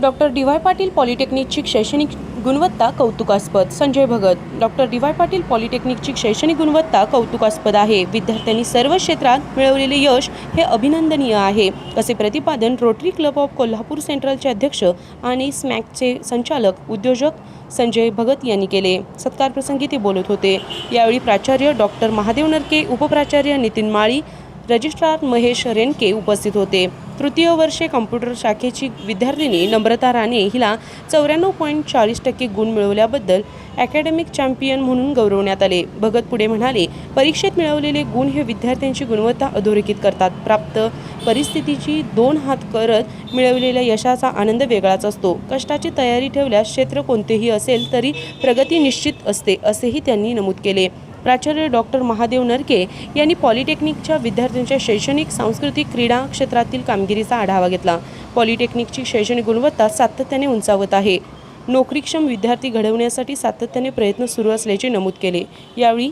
Doctor D Y Patil पॉलिटेक्निकची शैक्षणिक गुणवत्ता कौतुकास्पद. Sanjay Bhagat doctor D Y Patil पॉलिटेक्निकची शैक्षणिक गुणवत्ता कौतुकास्पद आहे. विद्यार्थ्यांनी सर्व क्षेत्रात मिळवलेले यश हे अभिनंदनीय आहे. असे प्रतिपादन रोटरी क्लब ऑफ कोल्हापूर सेंट्रलचे अध्यक्ष आणि स्मॅकचे संचालक उद्योजक संजय भगत यांनी केले. सत्कारप्रसंगी ते बोलत होते. यावेळी प्राचार्य डॉक्टर महादेव नरके उपप्राचार्य नितीन माळी रजिस्ट्रार महेश रेनके उपस्थित होते. तृतीय वर्षे कॉम्प्युटर शाखेची विद्यार्थिनी नम्रता राणे हिला चौऱ्याण्णव पॉईंट चाळीस टक्के गुण मिळवल्याबद्दल अकॅडमिक चॅम्पियन म्हणून गौरवण्यात आले. भगत पुढे म्हणाले परीक्षेत मिळवलेले गुण हे विद्यार्थ्यांची गुणवत्ता अधोरेखित करतात. प्राप्त परिस्थितीची दोन हात करत मिळवलेल्या यशाचा आनंद वेगळाच असतो. कष्टाची तयारी ठेवल्यास क्षेत्र कोणतेही असेल तरी प्रगती निश्चित असते असेही त्यांनी नमूद केले. प्राचार्य डॉक्टर महादेव नरके यांनी पॉलिटेक्निकच्या विद्यार्थ्यांच्या शैक्षणिक सांस्कृतिक क्रीडा क्षेत्रातील कामगिरीचा आढावा घेतला. पॉलिटेक्निकची शैक्षणिक गुणवत्ता सातत्याने उंचावत आहे. नोकरीक्षम विद्यार्थी घडवण्यासाठी सातत्याने प्रयत्न सुरू असल्याचे नमूद केले. यावेळी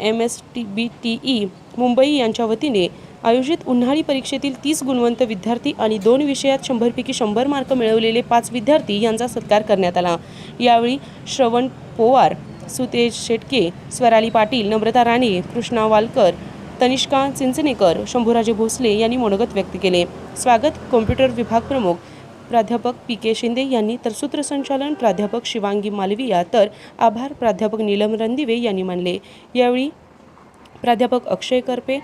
M S T B T E Mumbai यांच्या वतीने आयोजित उन्हाळी परीक्षेतील तीस गुणवंत विद्यार्थी आणि दोन विषयात शंभरपैकी शंभर मार्क मिळवलेले पाच विद्यार्थी यांचा सत्कार करण्यात आला. यावेळी श्रवण पोवार सुतेज शेटके स्वराली पाटील नम्रता राणे कृष्णा वालकर तनिष्का चिंचणेकर शंभूराजे भोसले यांनी मनोगत व्यक्त केले. स्वागत कॉम्प्युटर विभाग प्रमुख प्राध्यापक पी के शिंदे यांनी तर सूत्रसंचालन प्राध्यापक शिवांगी मालविया तर आभार प्राध्यापक नीलम रणदिवे यांनी मानले. यावेळी प्राध्यापक अक्षय करपे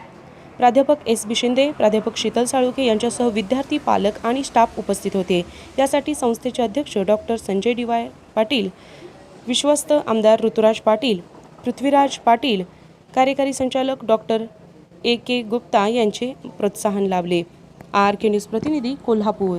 प्राध्यापक एस बी शिंदे प्राध्यापक शीतल साळुके यांच्यासह विद्यार्थी पालक आणि स्टाफ उपस्थित होते. यासाठी संस्थेचे अध्यक्ष doctor Sanjay D Y Patil विश्वस्त आमदार ऋतुराज पाटील पृथ्वीराज पाटील कार्यकारी संचालक डॉक्टर ए के गुप्ता यांचे प्रोत्साहन लाभले. आर के न्यूज प्रतिनिधी Kolhapur.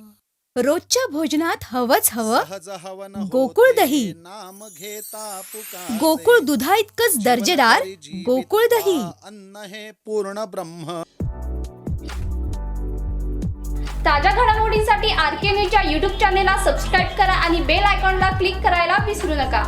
रोजच्या भोजनात हवंच हवं गोकुळ दही. नाम घेता पुकारे. गोकुळ दुधा इतकंच दर्जेदार गोकुळ दही अन्न हे पूर्ण ब्रह्म ताज्या घडामोडींसाठी आर के न्यूजच्या यूट्यूब चॅनेलला सबस्क्राईब करा आणि बेल आयकॉनला क्लिक करायला विसरू नका